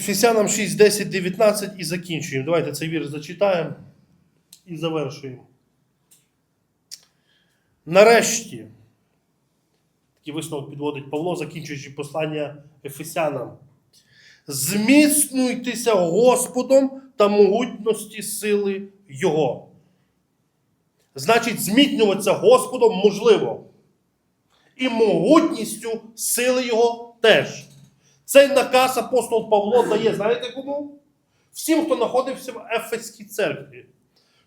Ефесянам 6, 10, 19 і закінчуємо. Давайте цей вірш зачитаємо і завершуємо. Нарешті, такий висновок підводить Павло, закінчуючи послання Ефесянам. Зміцнюйтеся Господом та могутності сили Його. Значить, зміцнюватися Господом можливо. І могутністю сили Його теж. Цей наказ апостол Павло дає, знаєте кому? Всім, хто знаходився в Ефеській церкві.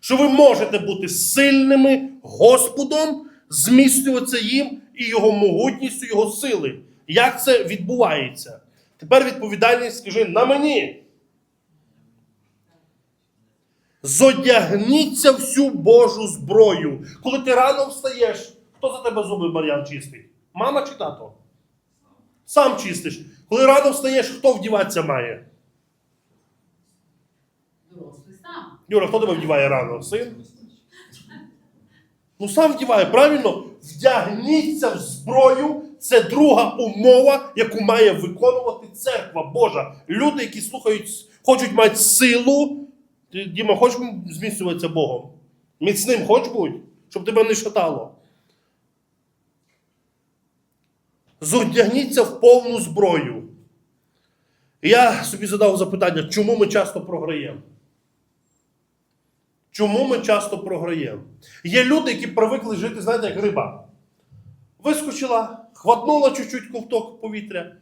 Що ви можете бути сильними Господом, зміцнюватися їм і його могутністю, його сили. Як це відбувається? Тепер відповідальність скажи на мені. Зодягніться всю Божу зброю. Коли ти рано встаєш, хто за тебе зуби Мар'ян чистить? Мама чи тато? Сам чистиш. Коли рано встаєш, хто вдіватися має? Дорослий сам. Юра, хто тебе вдіває рано? Син? Ну сам вдіває, правильно? Вдягніться в зброю. Це друга умова, яку має виконувати церква Божа. Люди, які слухають, хочуть мати силу. Діма, хочеш зміцнюватися Богом? Міцним хоч будь, щоб тебе не шатало. Зодягніться в повну зброю. Я собі задав запитання, чому ми часто програємо? Чому ми часто програємо? Є люди, які привикли жити, знаєте, як риба. Вискочила, хватнула чуть-чуть ковток повітря,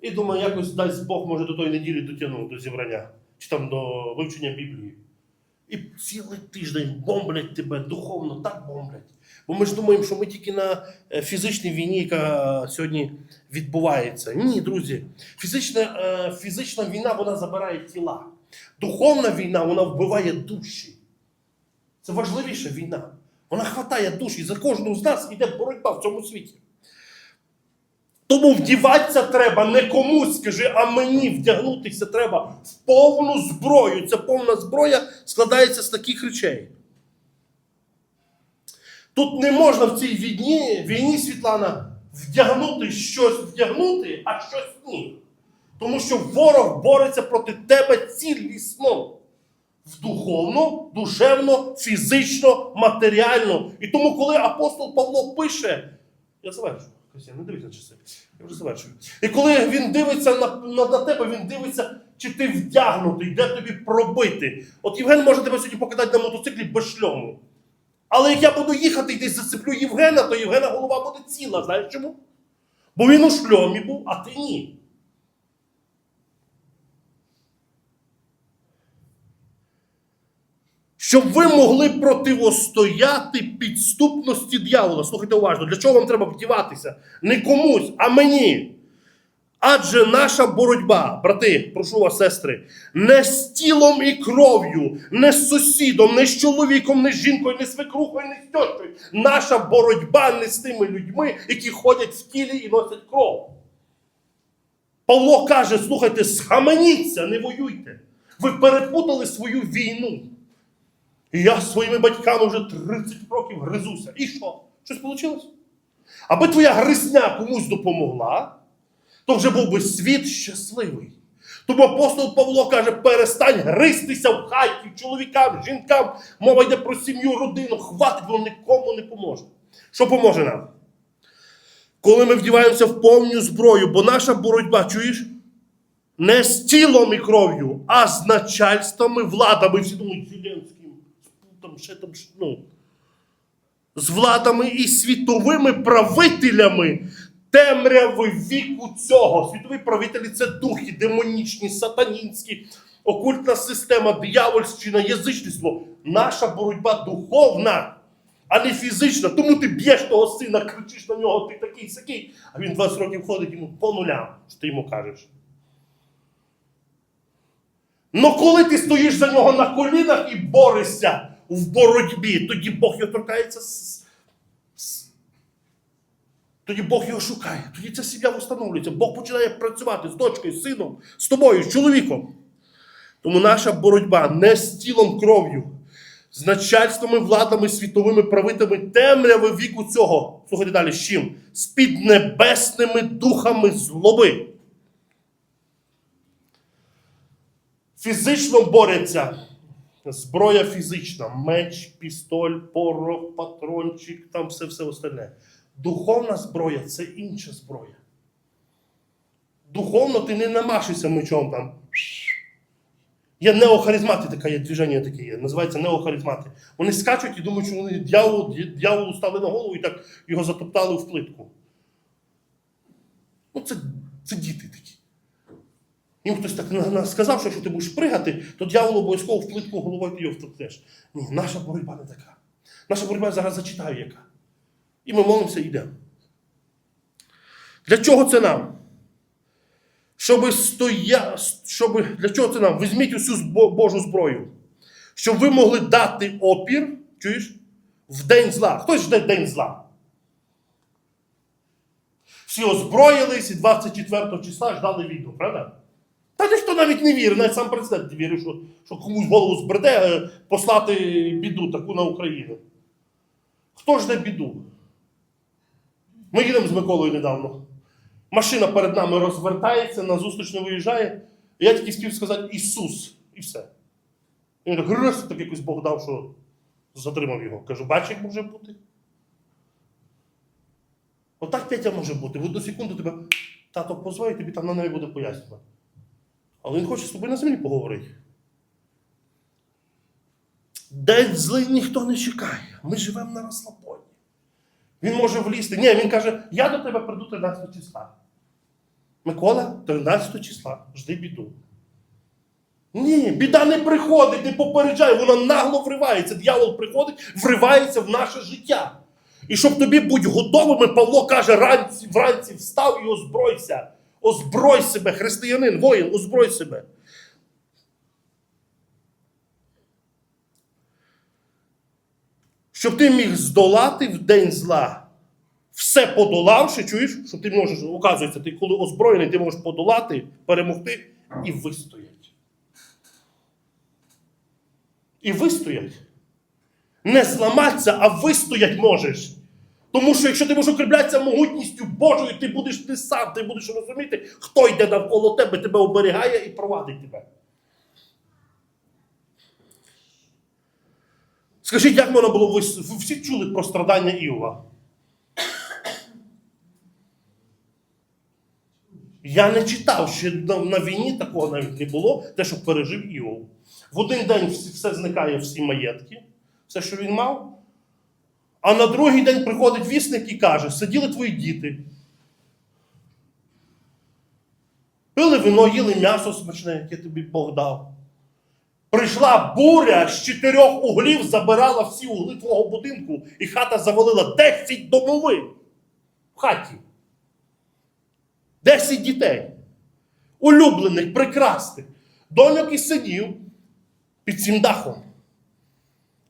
і думаю, якось дасть Бог може до тої неділі дотягнув до зібрання, чи там до вивчення Біблії. І цілий тиждень бомблять тебе духовно, так бомблять. Бо ми ж думаємо, що ми тільки на е, фізичній війні, яка сьогодні відбувається. Ні, друзі, фізична, е, фізична війна вона забирає тіла. Духовна війна вона вбиває душі. Це важливіша війна. Вона хватає душі. За кожного з нас іде боротьба в цьому світі. Тому вдіватися треба не комусь, скажи, а мені вдягнутися треба в повну зброю. Ця повна зброя складається з таких речей. Тут не можна в цій війні, війні, Світлана, вдягнути щось вдягнути, а щось ні. Тому що ворог бореться проти тебе цілісно. В духовно, душевно, фізично, матеріально. І тому, коли апостол Павло пише, я завершу, Костя, не дивись на часи, я вже завершую. І коли він дивиться на, на, на тебе, він дивиться, чи ти вдягнутий, де тобі пробити. От Євген може тебе сьогодні покидати на мотоциклі без шльому. Але як я буду їхати і десь зацеплю Євгена, то Євгена голова буде ціла. Знаєш чому? Бо він у шльомі був, а ти ні. Щоб ви могли противостояти підступності дьявола. Слухайте уважно, для чого вам треба вдіватися? Не комусь, а мені. Адже наша боротьба, брати, прошу вас, сестри, не з тілом і кров'ю, не з сусідом, не з чоловіком, не з жінкою, не з свекрухою, не з тьощою. Наша боротьба не з тими людьми, які ходять в тілі і носять кров. Павло каже: слухайте, схаменіться, не воюйте. Ви перепутали свою війну. І я своїми батьками вже 30 років гризуся. І що? Щось вийшло? Аби твоя гризня комусь допомогла, то вже був би світ щасливий. Тому апостол Павло каже: перестань гристися в хаті, чоловікам, жінкам. Мова йде про сім'ю, родину. Хватить, воно нікому не поможе. Що поможе нам? Коли ми вдіваємося в повну зброю, бо наша боротьба, чуєш? Не з тілом і кров'ю, а з начальствами, владами. Всі думають, Зеленським, там ще там, ну, з владами і світовими правителями темряви віку цього. Світові правителі це духи, демонічні, сатанінські, окультна система, диявольщина, язичництво. Наша боротьба духовна, а не фізична. Тому ти б'єш того сина, кричиш на нього, ти такий сякий, а він 20 років ходить йому по нулям, що ти йому кажеш. Ну коли ти стоїш за нього на колінах і борешся в боротьбі, тоді Бог його торкається. з- Тоді Бог його шукає, тоді ця сім'я встановлюється. Бог починає працювати з дочкою, з сином, з тобою, з чоловіком. Тому наша боротьба не з тілом кров'ю, з начальствами, владами, світовими правителями темряви віку цього. Слухайте далі, з чим? З піднебесними духами злоби. Фізично борються. Зброя фізична, меч, пістоль, порох, патрончик, там все все остальне. Духовна зброя це інша зброя. Духовно ти не намашишся мечом там. Є неохаризмати, така є движення таке є. Називається неохаризмати. Вони скачуть і думають, що вони дьяволу, дьяволу стали на голову і так його затоптали в плитку. Ну, це, це діти такі. Їм хтось так сказав, що якщо ти будеш пригати, то дьявол обов'язково в плитку головою ти його втоптеш. Ні, наша боротьба не така. Наша боротьба я зараз зачитаю яка. І ми молимося і йдемо. Для чого це нам? Щоб стоя... щоб... Для чого це нам? Візьміть усю Божу зброю. Щоб ви могли дати опір, чуєш? В день зла. Хтось жде день зла. Всі озброїлись і 24 числа ждали війну, правда? Та ніхто навіть не вірить, навіть сам президент не вірив, що, що комусь голову збреде е, послати біду таку на Україну. Хто жде біду? Ми їдемо з Миколою недавно. Машина перед нами розвертається, на зустріч не виїжджає. І я тільки спів сказати Ісус. І все. І він так, так якось Бог дав, що затримав його. Кажу, бач, як може бути? Отак Петя може бути. В одну секунду тебе тато позвонить, тобі там на неї буде пояснювати. Але він хоче з тобою на землі поговорити. День злий ніхто не чекає. Ми живемо на розслабоні. Він може влізти. Ні, він каже, я до тебе прийду 13 числа. Микола, 13 числа, жди біду. Ні, біда не приходить, не попереджає, вона нагло вривається. Дьявол приходить, вривається в наше життя. І щоб тобі бути готовими, Павло каже, ранці, вранці встав і озбройся. Озброй себе, християнин, воїн, озброй себе. Щоб ти міг здолати в день зла, все подолавши, чуєш, що ти можеш, оказується, ти коли озброєний, ти можеш подолати, перемогти і вистоять. І вистоять. Не зламатися, а вистоять можеш. Тому що якщо ти будеш укріплятися могутністю Божою, ти будеш не сам, ти будеш розуміти, хто йде навколо тебе, тебе оберігає і провадить тебе. Скажіть, як можна було ви, всі чули про страдання Іова? Я не читав, на, на війні такого навіть не було, те, що пережив Іов. В один день все зникає, всі маєтки, все, що він мав. А на другий день приходить вісник і каже: сиділи твої діти. Пили вино, їли м'ясо смачне, яке тобі Бог дав. Прийшла буря з чотирьох углів, забирала всі угли твого будинку, і хата завалила 10 домовин в хаті. 10 дітей. Улюблених, прекрасних, доньок і синів під цим дахом.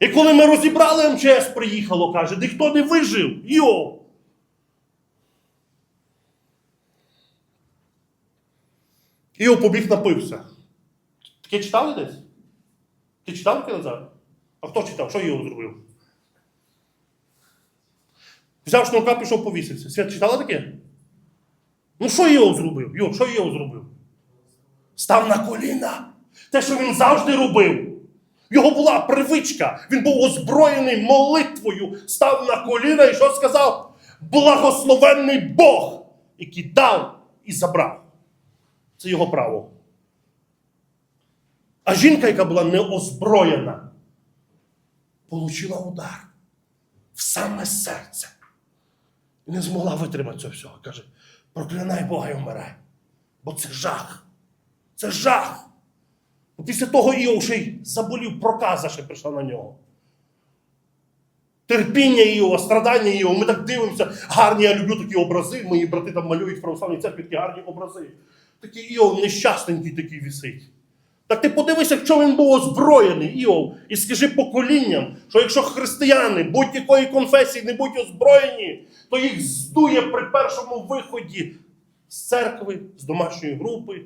І коли ми розібрали, МЧС приїхало, каже, ніхто не вижив. Йо! Іов побіг напився. Таке читали десь? Ти читав таке А хто читав? Що Іов зробив? Взяв шнурка, пішов повісився. Свят читала таке? Ну що Іов зробив? Йо, що Іов зробив? Став на коліна. Те, що він завжди робив. Його була привичка. Він був озброєний молитвою, став на коліна і що сказав? Благословенний Бог, який дав і забрав. Це його право. А жінка, яка була неозброєна, получила удар в саме серце. І не змогла витримати цього всього. Каже: проклинай Бога і вмирай. Бо це жах. Це жах. І Після того Іов ще й заболів, проказа ще прийшла на нього. Терпіння Іова, страдання Іова. Ми так дивимося. Гарні, я люблю такі образи. Мої брати там малюють в православній церкві такі гарні образи. Такий Іов нещасненький такий висить. Так ти подивися, якщо він був озброєний, Іов, і скажи поколінням, що якщо християни будь-якої конфесії не будуть озброєні, то їх здує при першому виході з церкви, з домашньої групи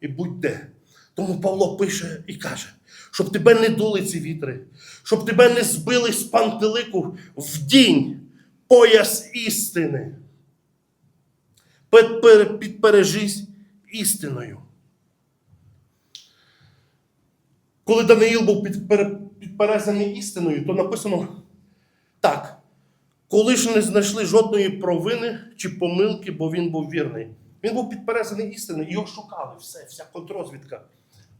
і будь-де. Тому Павло пише і каже, щоб тебе не дули ці вітри, щоб тебе не збили з пантелику вдінь пояс істини. Підпережись істиною. Коли Даниїл був підперезаний істиною, то написано так. Коли ж не знайшли жодної провини чи помилки, бо він був вірний. Він був підперезаний істиною, його шукали все, вся контрозвідка.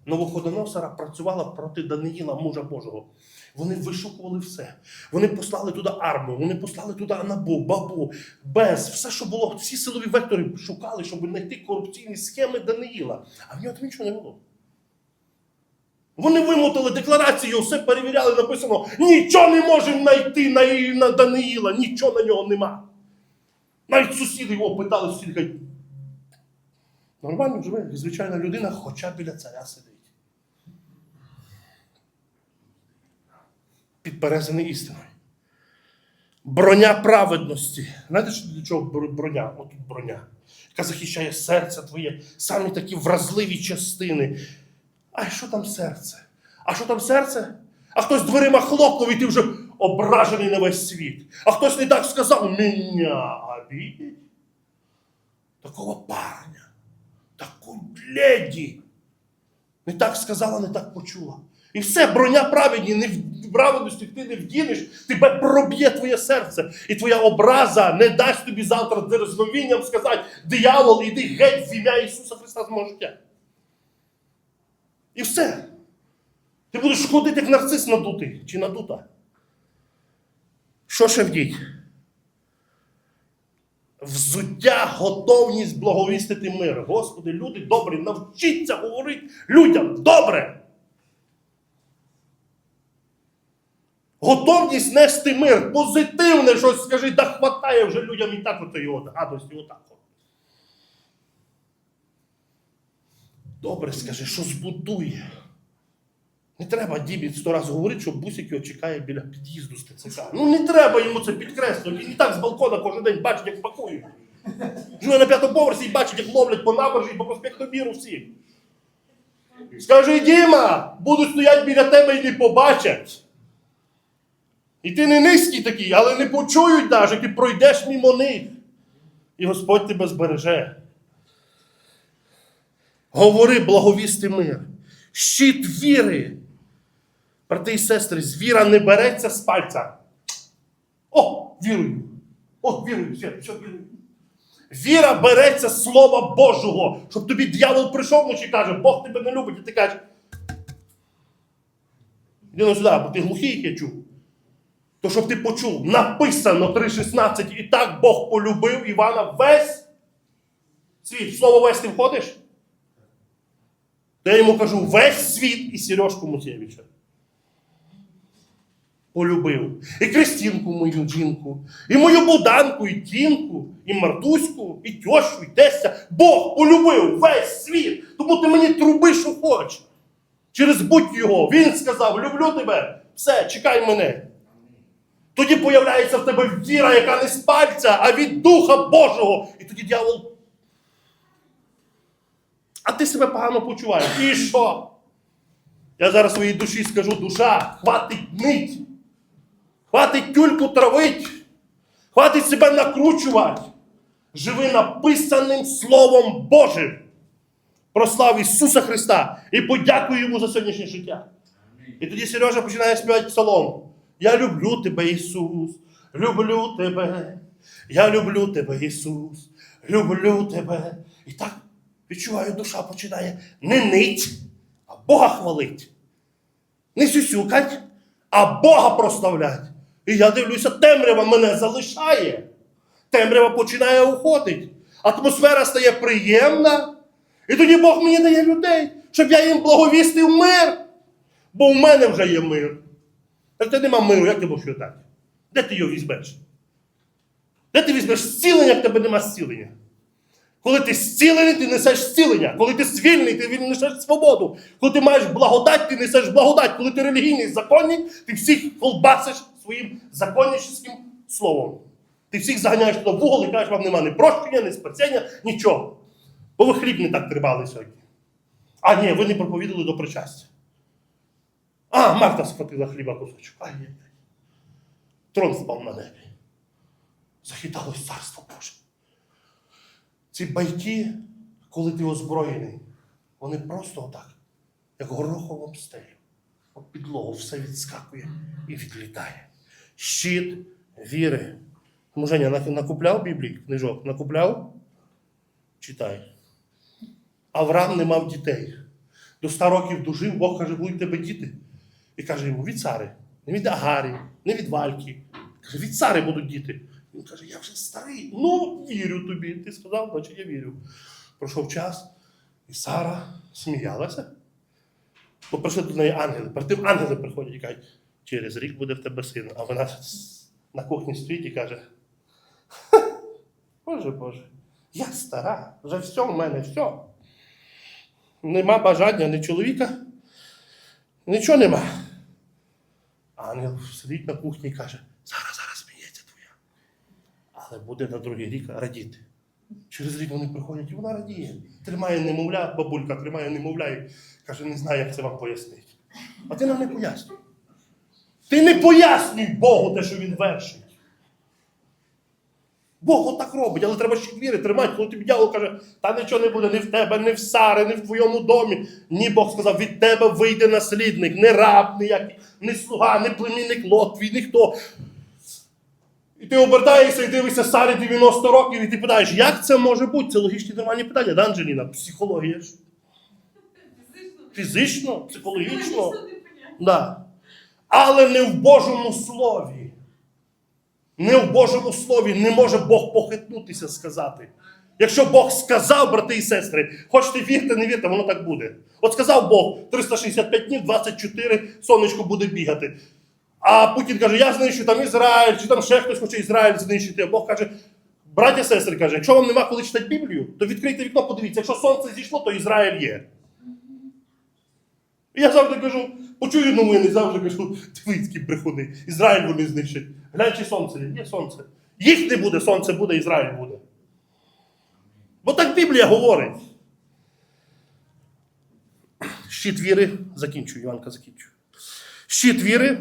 Новоходоносора працювала проти Даниїла, мужа Божого. Вони вишукували все. Вони послали туди армію, вони послали туди Анабу, Бабу, Без, все, що було, всі силові вектори шукали, щоб знайти корупційні схеми Даниїла. А в нього там нічого не було. Вони вимотали декларацію, все перевіряли, написано, нічого не можемо знайти на, на Даниїла, нічого на нього нема. Навіть сусіди його питали, сусіди нормально живе, звичайна людина, хоча біля царя сидить. Підперезаний істиною. Броня праведності. Знаєте, що для чого броня? Отут броня, яка захищає серце твоє, самі такі вразливі частини. А що там серце? А що там серце? А хтось дверима хлопнув, і ти вже ображений на весь світ. А хтось не так сказав, мене обидеть? Такого парня, таку леді. Не так сказала, не так почула. І все, броня праведні, не праведності ти не вдінеш, тебе проб'є твоє серце. І твоя образа не дасть тобі завтра дерзновінням сказати, диявол, іди геть в ім'я Ісуса Христа з мого життя. І все. Ти будеш ходити як нарцис надутий чи надута. Що ще вдіть? Взуття, готовність благовістити мир. Господи, люди добрі, навчіться говорити людям добре. Готовність нести мир, позитивне щось скажи, да хватає вже людям і так ото його гадості, отак. от. Добре скажи, що збудує. Не треба дібіт сто раз говорити, що бусик його біля під'їзду з ТЦК. Ну не треба йому це підкреслювати. Він і так з балкона кожен день бачить, як пакують. Живе на п'ятому поверсі і бачить, як ловлять по набережні, по проспекту Міру всіх. Скажи, Діма, будуть стоять біля тебе і не побачать. І ти не низький такий, але не почують навіть, ти пройдеш мимо них. І Господь тебе збереже. Говори, благовісти мир. Щит віри. Брати і сестри, звіра не береться з пальця. О, вірую. О, вірую, все, все вірую. Віра береться з Слова Божого, щоб тобі дьявол прийшов вночі і каже, Бог тебе не любить, і ти кажеш. Іди на сюди, бо ти глухий, я чув. То щоб ти почув, написано 3.16, і так Бог полюбив Івана весь світ. Слово весь ти входиш? То я йому кажу, весь світ і Сережку Мусєвича. Полюбив. І Кристинку мою жінку, і мою Буданку, і Тінку, і Мартуську, і тьощу, і тестя. Бог полюбив весь світ. Тому ти мені труби, що хочеш. Через будь його. Він сказав: люблю тебе. Все, чекай мене. Тоді появляється в тебе віра, яка не з пальця, а від Духа Божого. І тоді дьявол. А ти себе погано почуваєш. І що? Я зараз своїй душі скажу, душа, хватить нить. Хватить тюльку травить. Хватить себе накручувати. Живи написаним Словом Божим. Прослав Ісуса Христа і подякуй йому за сьогоднішнє життя. І тоді Сережа починає співати псалом. Я люблю тебе, Ісус, люблю тебе. Я люблю тебе, Ісус, люблю тебе. І так відчуваю, душа починає не нить, а Бога хвалить. Не сюсюкать, а Бога прославлять. І я дивлюся, темрява мене залишає. Темрява починає уходити. Атмосфера стає приємна. І тоді Бог мені дає людей, щоб я їм благовістив мир. Бо в мене вже є мир. Так ти нема миру, як ти будеш його дати? Де ти його візьмеш? Де ти візьмеш зцілення, як тебе нема зцілення? Коли ти зцілений, ти несеш зцілення. Коли ти звільнений, ти несеш свободу. Коли ти маєш благодать, ти несеш благодать. Коли ти релігійний законник, ти всіх колбасиш своїм законническим словом. Ти всіх заганяєш туди в угол і кажеш, вам нема ні прощення, ні спасіння, нічого. Бо ви хліб не так трибали сьогодні. А ні, ви не проповідали до причастя. А, Марта схватила хліба кусочок. Ай-яй-яй. Трон впав на небі. Захиталось царство Боже. Ці байки, коли ти озброєний, вони просто отак, як гороховом стелю. об підлогу все відскакує і відлітає. Щит віри. Женя накупляв Біблії, книжок? Накупляв? Читай. Авраам не мав дітей. До 100 років дожив, Бог каже, будуть тебе діти. І каже йому, від Сари, не від Агарі, не від Вальки. Каже, від Сари будуть діти. Він каже, я вже старий. Ну, вірю тобі. Ти сказав, значить я вірю. Пройшов час, і Сара сміялася. Бо прийшли до неї ангели. Перед тим ангели приходять і кажуть, через рік буде в тебе син. А вона на кухні стоїть і каже: Боже Боже, я стара, вже все в мене, все. Нема бажання ні чоловіка, нічого нема. Ангел сидить на кухні і каже: зараз, зараз сміється твоя. Але буде на другий рік радіти. Через рік вони приходять, і вона радіє. Тримає немовля, бабулька тримає немовля і каже, не знаю, як це вам пояснити. А ти нам не пояснюй. Ти не пояснюй Богу те, що він вершить. Бог отак робить, але треба ще віри тримати, коли тобі дьявол каже, та нічого не буде ні в тебе, ні в Сари, ні в твоєму домі. Ні, Бог сказав, від тебе вийде наслідник, не раб ніякий, не слуга, не племінник Лот, ніхто. І ти обертаєшся і дивишся Сарі 90 років, і ти питаєш, як це може бути? Це логічні нормальні питання, да, Анджеліна? Психологія ж. Фізично, психологічно. Да. Але не в Божому слові. Не в Божому слові не може Бог похитнутися сказати. Якщо Бог сказав, брати і сестри, хочете вірте, не вірте, воно так буде. От сказав Бог, 365 днів, 24 сонечко буде бігати. А Путін каже, я знищу там Ізраїль, чи там ще хтось хоче Ізраїль знищити. А Бог каже, браття сестри каже, якщо вам нема коли читати Біблію, то відкрийте вікно, подивіться, якщо сонце зійшло, то Ізраїль є. І я завжди кажу, почую новини, завжди кажу, твицькі брехуни, Ізраїль вони знищать. Глянь, чи сонце є, є сонце. Їх не буде, сонце буде, Ізраїль буде. Бо так Біблія говорить. Щит віри, закінчую, Іванка, закінчую. Щит віри,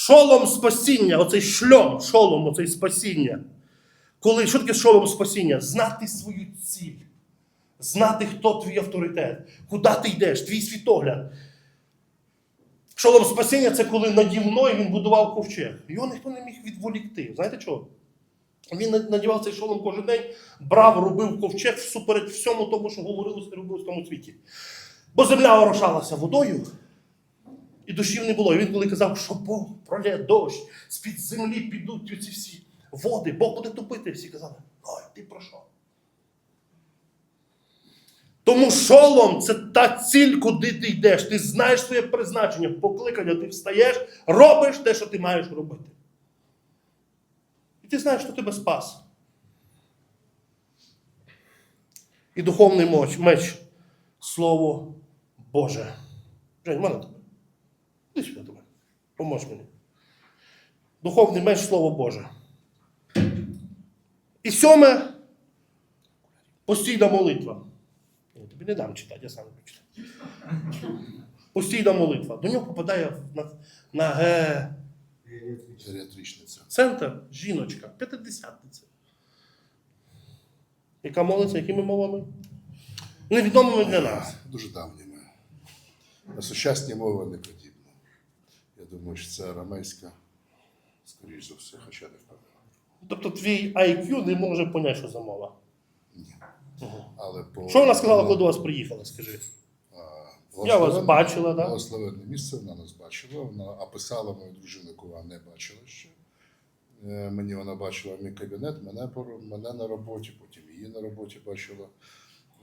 шолом спасіння, оцей шльом, шолом, оцей спасіння. Коли, що таке шолом спасіння? Знати свою ціль. Знати, хто твій авторитет, куди ти йдеш, твій світогляд. Шолом спасіння це коли наді мною він будував ковчег. Його ніхто не міг відволікти. Знаєте чого? Він надівав цей шолом кожен день, брав, робив ковчег всупереч всьому тому, що говорилося і робилось в тому світі. Бо земля орошалася водою, і дощів не було. І він коли казав, що Бог пролє дощ, з-під землі підуть ці всі води, Бог буде топити. Всі казали, ой, ти про що? Тому шолом це та ціль, куди ти йдеш. Ти знаєш своє призначення, покликання, ти встаєш, робиш те, що ти маєш робити. І ти знаєш, що тебе спас. І духовний меч, меч Слово Боже. Жень, мене до мене. Поможеш мені. Духовний меч Слово Боже. І сьоме постійна молитва. Я тобі не дам читати, я сам буду читати. Постійна молитва. До нього попадає на, на ге, Геріатричниця. центр жіночка, п'ятидесятниця. Яка молиться, якими мовами? Невідомими для нас. Дуже давніми. На сучасні мови не подібно. Думаю, що це арамейська, скоріш за все, хоча не впевнений. Тобто твій IQ не може поняти, що за мова. Ні. Але по, Що вона сказала, коли до вас приїхала, скажи? А, Я вас бачила, да? Благословенне місце вона нас бачила. Вона описала мою дружину, яку вона не бачила ще. Е, Мені вона бачила мій кабінет, мене, мене на роботі, потім її на роботі бачила.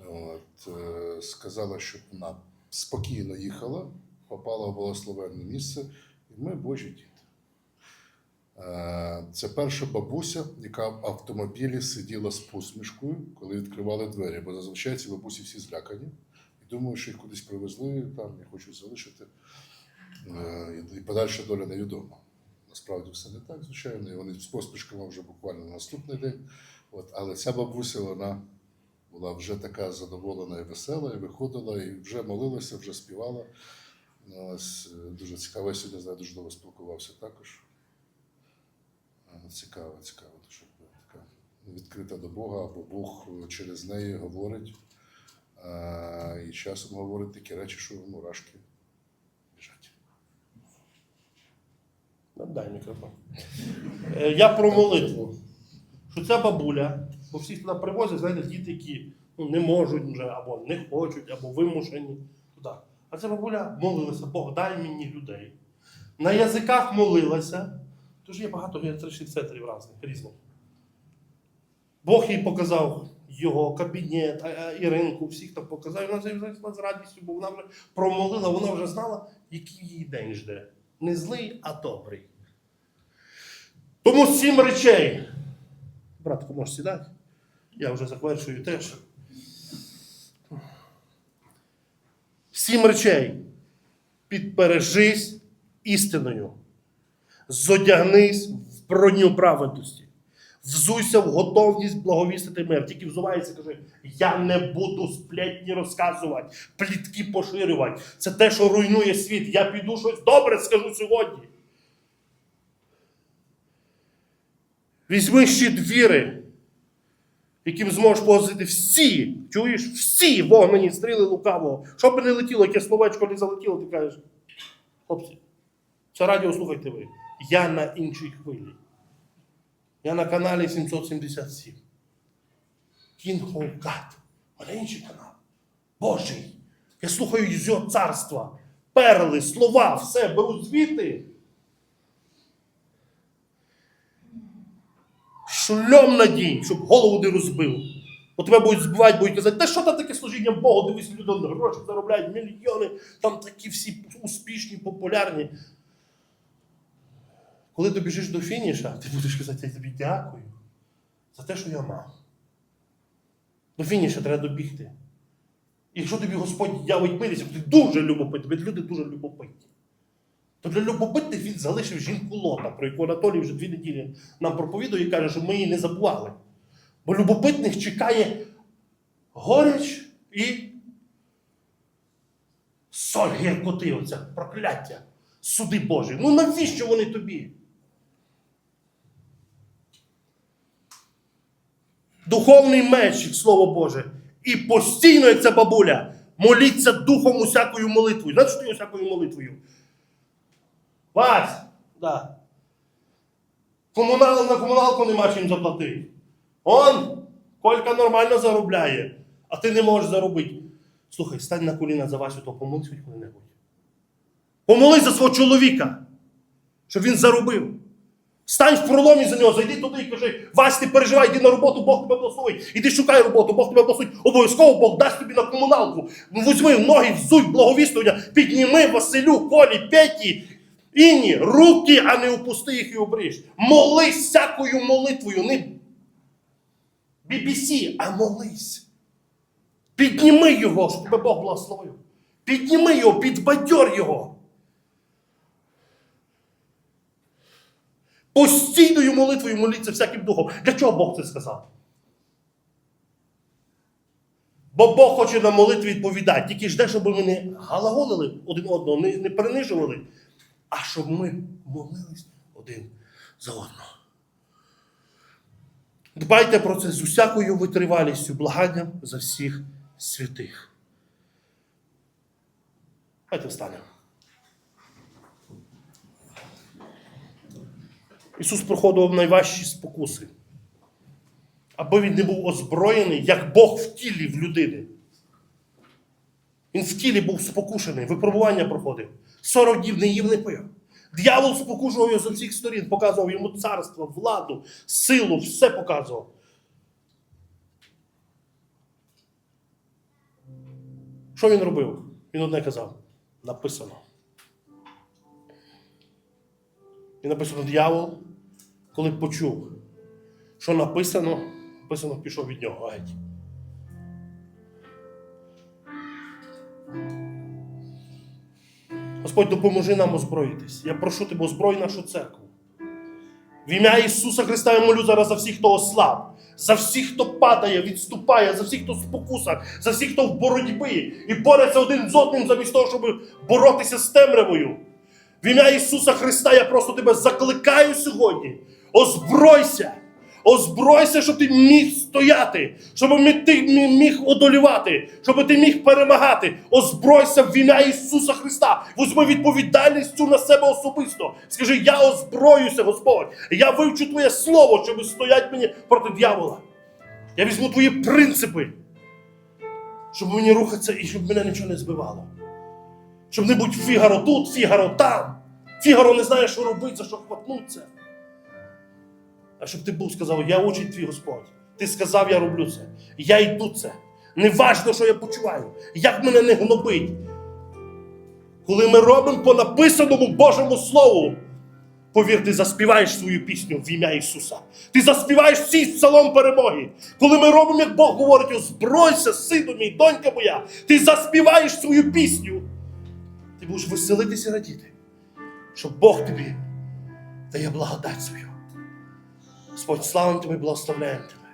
От, е, сказала, щоб вона спокійно їхала, попала в благословенне місце, ми Божі діти. Е, Це перша бабуся, яка в автомобілі сиділа з посмішкою, коли відкривали двері, бо зазвичай ці бабусі всі злякані. І думаю, що їх кудись привезли, там не хочуть залишити. Е, І подальша доля невідома. Насправді все не так, звичайно, і вони з посмішками вже буквально на наступний день. От, але ця бабуся, вона була вже така задоволена і весела, і виходила, і вже молилася, вже співала. Ось, е, дуже цікаво, я сьогодні знаю, дуже довго спілкувався також. Е, Цікаво, цікаво, дуже така відкрита до Бога, або Бог через неї говорить. Е, І часом говорить такі речі, що мурашки біжать. Дай мікрофон. Е, Я про молитву. Що ця бабуля, бо всіх туди привозять, знаєте, діти, які ну, не можуть вже, або не хочуть, або вимушені. А ця бабуля молилася, Бог, дай мені людей. На язиках молилася. Тож є багато геатричних центрів різних, різних. Бог їй показав його кабінет, Іринку, всіх там показав. Вона зайшла з радістю, бо вона вже промолила, вона вже знала, який її день жде. Не злий, а добрий. Тому сім речей. Братку, можеш сідати? Я вже завершую теж. Сім речей. Підпережись істиною. Зодягнись в броню праведності. Взуйся в готовність благовістити мир. Тільки взувається, каже, я не буду сплетні розказувати, плітки поширювати. Це те, що руйнує світ. Я піду щось добре скажу сьогодні. Візьми щит віри, яким зможеш погасити всі, чуєш, всі вогнені стріли лукавого. Що би не летіло, яке словечко не залетіло, ти кажеш, хлопці, це радіо слухайте ви. Я на іншій хвилі. Я на каналі 777. King of God. У мене інший канал. Божий. Я слухаю його царства. Перли, слова, все беру звідти. Шльом надій, щоб голову не розбив. Бо тебе будуть збивати, будуть казати, та що там таке служіння Богу, дивись, люди гроші заробляють мільйони, там такі всі успішні, популярні. Коли ти біжиш до фініша, ти будеш казати, я тобі дякую за те, що я мав. До фініша треба добігти. І якщо тобі Господь явить милість, ти дуже любопитний, люди дуже любопитні. То для любопитних він залишив жінку Лота, про яку Анатолій вже дві неділі нам проповідує і каже, що ми її не забували. Бо любопитних чекає горіч і соль гіркоти, оця прокляття, суди Божі. Ну навіщо вони тобі? Духовний меч, слово Боже. І постійно, як ця бабуля, моліться духом усякою молитвою. Знаєш, що усякою молитвою? Вась, да. Комунал, на комуналку нема чим заплатити. Он, Колька нормально заробляє, а ти не можеш заробити. Слухай, стань на коліна за Васю, то помолись хоч коли-небудь. Помолись за свого чоловіка, щоб він заробив. Стань в проломі за нього, зайди туди і кажи, Вась, ти переживай, йди на роботу, Бог тебе благословить. Іди шукай роботу, Бог тебе благословить. Обов'язково Бог дасть тобі на комуналку. Візьми в ноги, взуй благовістування, підніми Василю, Колі, Петі, Іні, руки, а не опусти їх і обріж. Молись всякою молитвою, не BBC, а молись. Підніми його, щоб Бог благословив. Підніми його, підбадьор його. Постійною молитвою моліться всяким духом. Для чого Бог це сказав? Бо Бог хоче на молитві відповідати. Тільки жде, щоб ми не галаголили один одного, не, не принижували, а щоб ми молились один за одного. Дбайте про це з усякою витривалістю, благанням за всіх святих. Давайте встанемо. Ісус проходив найважчі спокуси, аби він не був озброєний, як Бог в тілі в людини. Він в тілі був спокушений, випробування проходив. 40 днів не їв, не пив. Д'явол спокушував його з усіх сторін, показував йому царство, владу, силу, все показував. Що він робив? Він одне казав: написано. І написано дьявол, коли почув, що написано, написано, пішов від нього геть. Господь, допоможи нам озброїтись. Я прошу тебе, озброй нашу церкву. В ім'я Ісуса Христа я молю зараз за всіх, хто ослаб, за всіх, хто падає, відступає, за всіх, хто в спокусах, за всіх, хто в боротьбі і бореться один з одним замість того, щоб боротися з темрявою. В ім'я Ісуса Христа я просто тебе закликаю сьогодні. Озбройся! Озбройся, щоб ти міг стояти, щоб ти міг одолівати, щоб ти міг перемагати. Озбройся в ім'я Ісуса Христа. Візьми відповідальність цю на себе особисто. Скажи, я озброюся, Господь. Я вивчу Твоє слово, щоб стояти мені проти дьявола. Я візьму твої принципи, щоб мені рухатися і щоб мене нічого не збивало. Щоб не бути фігаро тут, фігаро там. Фігаро не знає, що робити, за що хватнуться. А щоб ти був сказав, я учень твій Господь. Ти сказав, я роблю це. Я йду це. Неважно, що я почуваю, як мене не гнобить. Коли ми робимо по написаному Божому Слову, повір, ти заспіваєш свою пісню в ім'я Ісуса. Ти заспіваєш свій псалом перемоги. Коли ми робимо, як Бог говорить, озбройся, сину мій, донька моя, ти заспіваєш свою пісню. Ти будеш веселитися і радіти, що Бог тобі дає благодать свою. Господь, славим тебе, благословляємо тебе.